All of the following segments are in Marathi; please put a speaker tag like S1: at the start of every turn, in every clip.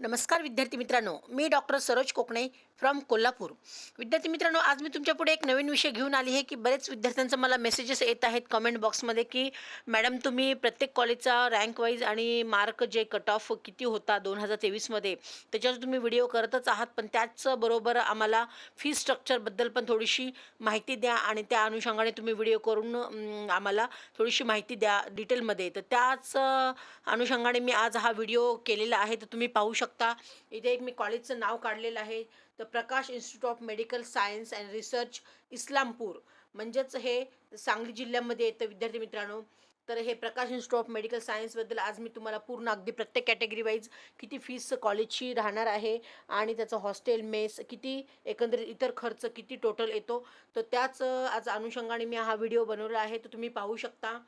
S1: नमस्कार विद्यार्थी मित्रांनो. मी डॉक्टर सरोज कोकणे फ्रॉम कोल्हापूर. विद्यार्थी मित्रांनो आज मी तुमच्यापुढे एक नवीन विषय घेऊन आली आहे की बरेच विद्यार्थ्यांचं मला मेसेजेस येत आहेत कमेंट बॉक्समध्ये की मॅडम तुम्ही प्रत्येक कॉलेजचा रँक वाईज आणि मार्क जे कट ऑफ किती होता दोन हजार तेवीसमध्ये त्याच्यावर तुम्ही व्हिडिओ करतच आहात पण त्याचबरोबर आम्हाला फी स्ट्रक्चरबद्दल पण थोडीशी माहिती द्या आणि त्या अनुषंगाने तुम्ही व्हिडिओ करून आम्हाला थोडीशी माहिती द्या डिटेलमध्ये तर त्याच अनुषंगाने मी आज हा व्हिडिओ केलेला आहे तर तुम्ही पाहू शकता. इथे एक मी कॉलेजचं नाव काढलेलं आहे. तर Prakash institute of medical science and research Islampur. म्हणजेच हे सांगली जिल्ह्यामध्ये येतं विद्यार्थी मित्रांनो. तर हे प्रकाश इन्स्टिट्यूट ऑफ मेडिकल सायन्सबद्दल आज मी तुम्हाला पूर्ण अगदी प्रत्येक कॅटेगरी वाईज किती फीस कॉलेजची राहणार आहे आणि त्याचं हॉस्टेल मेस किती एकंदरीत इतर खर्च किती टोटल येतो. तर त्याच आज अनुषंगाने मी हा व्हिडिओ बनवला आहे. तर तुम्ही पाहू शकता.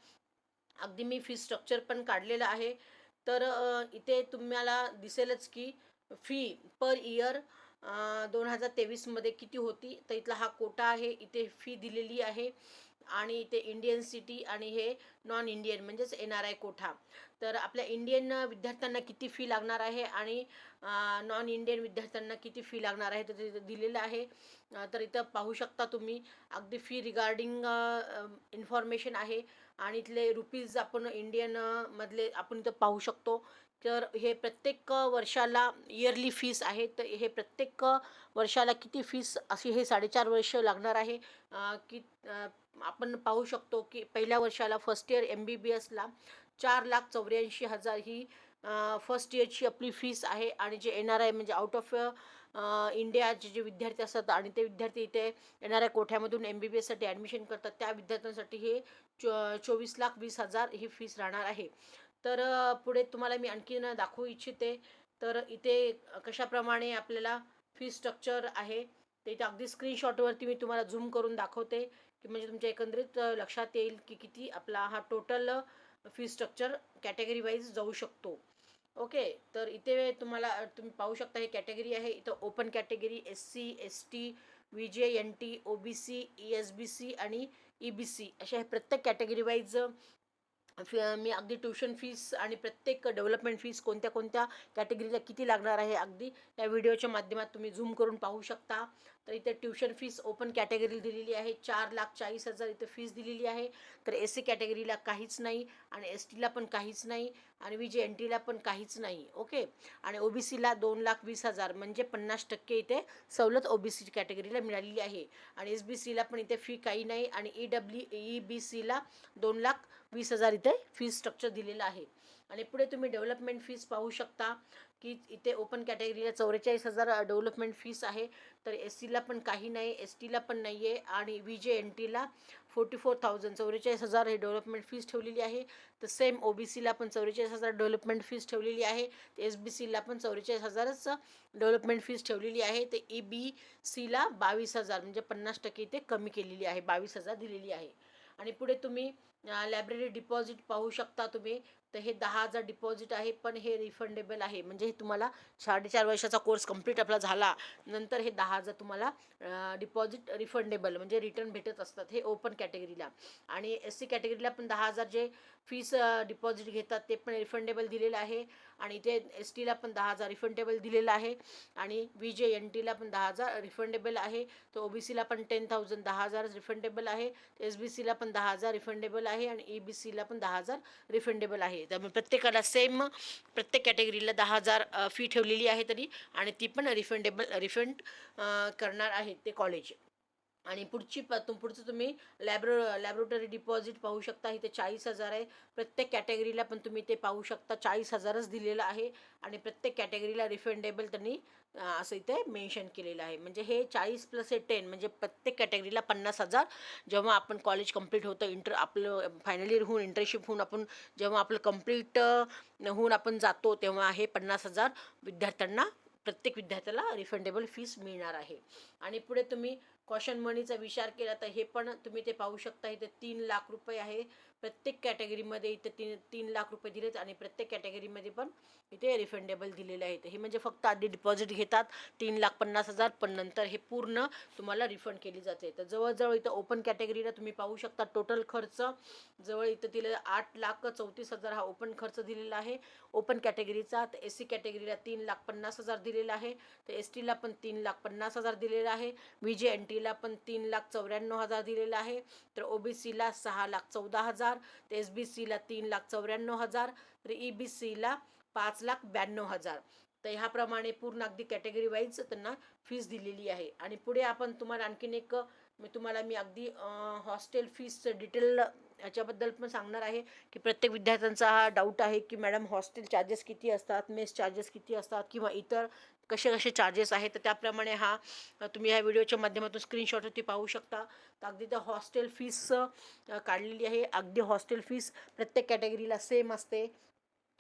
S1: अगदी मी फी स्ट्रक्चर पण काढलेलं आहे. तर इथे तुम्हाला दिसेलच की फी पर इयर दोन हजार तेवीसमध्ये किती होती. तर इथला हा कोटा आहे. इथे फी दिलेली आहे. आणि इथे इंडियन सिटी आणि हे नॉन इंडियन म्हणजेच एन आर आय कोठा. तर आपल्या इंडियन विद्यार्थ्यांना किती फी लागणार आहे? आणि नॉन इंडियन विद्यार्थ्यांना किती फी लागणार आहे? तर तिथं दिलेलं आहे. तर इथं पाहू शकता तुम्ही. अगदी फी रिगार्डिंग इन्फॉर्मेशन आहे. आणि इथले रुपीज आपण इंडियन मधले आपण इथं पाहू शकतो. तर हे प्रत्येक वर्षाला इयरली फीस आहे तर हे प्रत्येक वर्षाला किती फीस अशी हे साडेचार वर्ष लागणार आहे? की आपण पाहू शकतो की पहिल्या वर्षाला first year M B B एसला चार लाख चौऱ्याऐंशी हजार ही फर्स्ट इयरची आपली फीस आहे आणि जे एन आर आय म्हणजे आउट ऑफ इंडियाचे जे विद्यार्थी असतात आणि ते विद्यार्थी इथे येणाऱ्या कोठ्यामधून एम बी बी एससाठी ॲडमिशन करतात त्या विद्यार्थ्यांसाठी हे चो चोवीस लाख वीस हजार ही फीस राहणार आहे. तर पुढे तुम्हाला मी आणखीन दाखवू इच्छिते तर इथे कशाप्रमाणे आपल्याला फी स्ट्रक्चर आहे ते इथे अगदी स्क्रीनशॉटवरती मी तुम्हाला झूम करून दाखवते की म्हणजे तुमच्या एकंदरीत लक्षात येईल की किती आपला हा total fee structure category wise जाऊ शकतो. ओके तर इथे तुम्हाला तुम्ही पाहू शकता हे कॅटेगरी आहे. इथं open category S C S T V J N T O B C E S B C आणि ई बी सी अशा हे प्रत्येक कॅटेगरी वाईज मी अगदी ट्युशन फीस आणि प्रत्येक डेव्हलपमेंट फीस कोणत्या कोणत्या कॅटेगरीला किती लागणार आहे अगदी या व्हिडिओच्या माध्यमात तुम्ही झूम करून पाहू शकता. तर इथे ट्युशन फीस ओपन कॅटेगरी दिलेली आहे. चार लाख चाळीस हजार इथे फीस दिलेली आहे. तर एस सी कॅटेगरीला काहीच नाही आणि एस टीला पण काहीच नाही आणि व्ही जे एन टीला पण काहीच नाही. ओके? आणि ओ बी सीला दोन लाख वीस हजार म्हणजे पन्नास टक्के इथे सवलत ओ बी सी कॅटेगरीला मिळालेली आहे. आणि एस बी सीला पण इथे फी काही नाही आणि ई डब्ल्यू ई बी सीला दोन लाख वीस हजार इथे फीस स्ट्रक्चर दिलेलं आहे. आणि पुढे तुम्ही डेव्हलपमेंट फीस पाहू शकता. की इथे ओपन कॅटेगरीला चौवेचाळीस हजार डेव्हलपमेंट फीस आहे. तर एस सीला पण काही नाही एस टीला पण नाही आहे आणि व्ही जे एन टीला फोर्टी फोर थाउजंड चौवेचाळीस हजार हे डेव्हलपमेंट फीस ठेवलेली आहे. तर सेम ओ बी सीला पण चौवेचाळीस हजार डेव्हलपमेंट फीस ठेवलेली आहे. तर एस बी सीला पण चौवेचाळीस हजारच डेव्हलपमेंट फीस ठेवलेली आहे. तर ई बी सीला बावीस हजार म्हणजे पन्नास टक्के इथे कमी केलेली आहे बावीस हजार दिलेली आहे. आणि पुढे तुम्ही लायब्ररी डिपॉझिट पाहू शकता तुम्ही. तर हे दहा हजार डिपॉझिट आहे पण हे रिफंडेबल आहे. म्हणजे हे तुम्हाला साडेचार वर्षाचा कोर्स कंप्लीट आपला झाला. नंतर हे दहा हजार तुम्हाला डिपॉझिट रिफंडेबल म्हणजे रिटर्न भेटत असतात. हे ओपन कॅटेगरीला आणि एस सी कॅटेगरीला पण दहा हजार जे फीस डिपॉझिट घेतात ते पण रिफंडेबल दिलेलं आहे. आणि ते एस टीला पण दहा हजार रिफंडेबल दिलेलं आहे. आणि व्ही जे एन टीला पण दहा हजार रिफंडेबल आहे. तर ओ बी सीला पण टेन थाउजंड दहा हजार रिफंडेबल आहे. एस बी सीला पण दहा हजार रिफंडेबल आहे आणि ए बी सीला पण दहा हजार रिफंडेबल आहे. त्यामुळे प्रत्येकाला सेम प्रत्येक कॅटेगरीला दहा हजार फी ठेवलेली आहे तरी आणि ती पण रिफंडेबल रिफंड करणार आहे ते कॉलेज आणि पुढची प तुम पुढचं तुम्ही लॅब्रो लॅबोरेटरी डिपॉझिट पाहू शकता. इथे चाळीस हजार आहे. प्रत्येक कॅटेगरीला पण तुम्ही ते पाहू शकता. चाळीस हजारच दिलेलं आहे. आणि प्रत्येक कॅटेगरीला रिफंडेबल त्यांनी असं इथे मेन्शन केलेलं आहे. म्हणजे हे चाळीस प्लस हे टेन म्हणजे प्रत्येक कॅटेगरीला पन्नास हजार. जेव्हा आपण कॉलेज कंप्लीट होतं इंटर आपलं फायनल इयर होऊन इंटर्नशिप होऊन आपण जेव्हा आपलं कंप्लीट होऊन आपण जातो तेव्हा हे पन्नास हजार विद्यार्थ्यांना प्रत्येक विद्यार्थ्याला रिफंडेबल फीस मिळणार आहे. आणि पुढे तुम्ही कॉशन मनीचा विचार केला तर हे पण तुम्ही ते पाहू शकता. इथे तीन लाख रुपये आहे. प्रत्येक कॅटेगरीमध्ये इथे तीन तीन लाख रुपये दिलेत आणि प्रत्येक कॅटेगरीमध्ये पण इथे रिफंडेबल दिलेले आहेत. हे म्हणजे फक्त आधी डिपॉझिट घेतात. तीन लाख पन्नास हजार पण नंतर हे पूर्ण तुम्हाला रिफंड केली जाते. तर जवळजवळ इथं ओपन कॅटेगरीला तुम्ही पाहू शकता टोटल खर्च. जवळ इथं दिलेला आठ लाख चौतीस हजार हा ओपन खर्च दिलेला आहे. ओपन कॅटेगरीचा तर एस सी कॅटेगरीला तीन लाख पन्नास हजार दिलेला आहे. तर एस टीला पण तीन लाख पन्नास हजार दिलेला आहे. व्ही जे एन टी टीला पण तीन लाख चौऱ्याण्णव हजार दिलेला आहे. तर ओ बी सीला सहा लाख चौदा हजार तर एस बी सीला तीन लाख चौऱ्याण्णव हजार तर ई बी सीला पाच लाख ब्याण्णव हजार. तर ह्याप्रमाणे पूर्ण अगदी कॅटेगरी वाईज त्यांना फीस दिलेली आहे. आणि पुढे आपण तुम्हाला आणखीन एक मी तुम्हाला मी अगदी हॉस्टेल फीसचं डिटेल याच्याबद्दल पण सांगणार आहे की प्रत्येक विद्यार्थ्यांचा हा डाऊट आहे की मॅडम हॉस्टेल चार्जेस किती असतात मेस चार्जेस किती असतात किंवा इतर कसे कसे चार्जेस आहेत तर त्याप्रमाणे हा तुम्ही ह्या व्हिडिओच्या माध्यमातून स्क्रीनशॉटवरती पाहू शकता. तर अगदी त्या हॉस्टेल फीस काढलेली आहे. अगदी हॉस्टेल फीस प्रत्येक कॅटेगरीला सेम असते.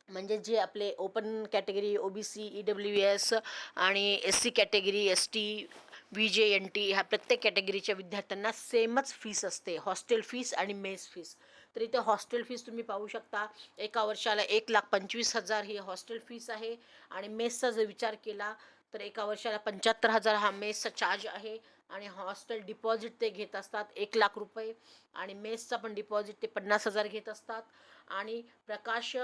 S1: म्हणजे जे आपले open category O B C E W S आणि S C category S T V J N T ह्या प्रत्येक कॅटेगरीच्या विद्यार्थ्यांना सेमच फीस असते. हॉस्टेल फीस आणि मेस फीस तर इथे हॉस्टेल फीस तुम्ही पाहू शकता. एका वर्षाला एक लाख पंचवीस हजार ही हॉस्टेल फीस आहे. आणि मेसचा जर विचार केला तर एका वर्षाला पंच्याहत्तर हजार हा मेसचा चार्ज आहे. आणि हॉस्टेल डिपॉझिट ते घेत असतात एक लाख रुपये. आणि मेसचा पण डिपॉझिट ते पन्नास हजार घेत असतात. आणि प्रकाश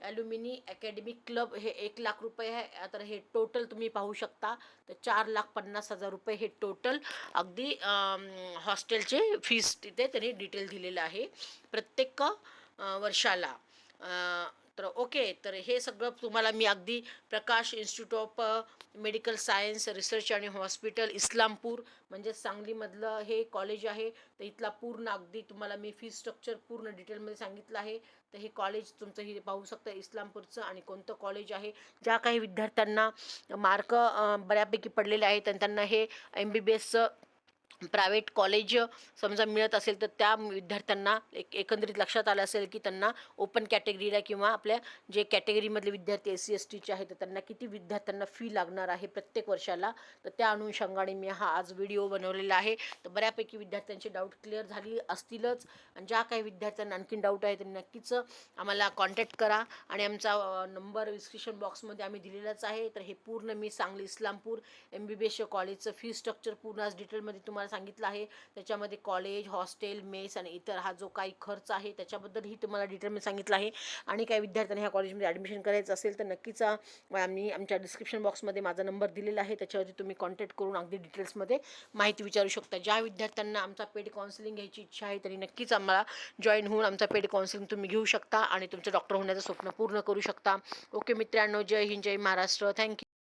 S1: ॲल्युमिनी अकॅडमिक क्लब हे एक लाख रुपये आहे. तर हे टोटल तुम्ही पाहू शकता. तर चार लाख पन्नास हजार रुपये हे टोटल अगदी हॉस्टेलचे फीस तिथे त्यांनी डिटेल दिलेलं आहे. प्रत्येक वर्षाला तर ओके तर हे सगळं तुम्हाला मी अगदी Prakash institute of medical science research आणि हॉस्पिटल इस्लामपूर म्हणजे सांगलीमधलं हे कॉलेज आहे. तर इथला पूर्ण अगदी तुम्हाला मी फी स्ट्रक्चर पूर्ण डिटेलमध्ये सांगितलं आहे. तर हे कॉलेज तुमचं हे पाहू शकता इस्लामपूरचं आणि कोणतं कॉलेज आहे. ज्या काही विद्यार्थ्यांना मार्क बऱ्यापैकी पडलेले आहेत आणि त्यांना हे एम बी बी एसचं प्रायव्हेट कॉलेज समजा मिळत असेल तर त्या विद्यार्थ्यांना एक एकंदरीत लक्षात आलं असेल की त्यांना ओपन कॅटेगरीला किंवा आपल्या जे कॅटेगरीमधले विद्यार्थी एस सी एस टीचे आहेत तर त्यांना किती विद्यार्थ्यांना फी लागणार आहे प्रत्येक वर्षाला? तर त्या अनुषंगाने मी हा आज व्हिडिओ बनवलेला आहे. तर बऱ्यापैकी विद्यार्थ्यांचे डाऊट क्लिअर झाली असतीलच. आणि ज्या काही विद्यार्थ्यांना आणखीन डाऊट आहे त्यांनी नक्कीच आम्हाला कॉन्टॅक्ट करा. आणि आमचा नंबर डिस्क्रिप्शन बॉक्समध्ये आम्ही दिलेलाच आहे. तर हे पूर्ण मी Sangli Islampur M B B S कॉलेजचं फी स्ट्रक्चर पूर्ण आज डिटेलमध्ये तुम्हाला सांगितलं आहे. त्याच्यामध्ये कॉलेज हॉस्टेल मेस आणि इतर हा जो काही खर्च आहे त्याच्याबद्दलही तुम्हाला डिटेल मी सांगितलं आहे. आणि काही विद्यार्थ्यांनी ह्या कॉलेजमध्ये ॲडमिशन करायचं असेल तर नक्कीच आम्ही आमच्या डिस्क्रिप्शन बॉक्समध्ये माझा नंबर दिलेला आहे. त्याच्यावरती तुम्ही कॉन्टॅक्ट करून अगदी डिटेल्समध्ये माहिती विचारू शकता. ज्या विद्यार्थ्यांना आमचा पेड काउन्सिलिंग घ्यायची इच्छा आहे त्यांनी नक्कीच आम्हाला जॉईन होऊन आमचा पेड काउन्सिलिंग तुम्ही घेऊ शकता आणि तुमचं डॉक्टर होण्याचं स्वप्न पूर्ण करू शकता. ओके मित्रांनो जय हिंद जय महाराष्ट्र. Thank you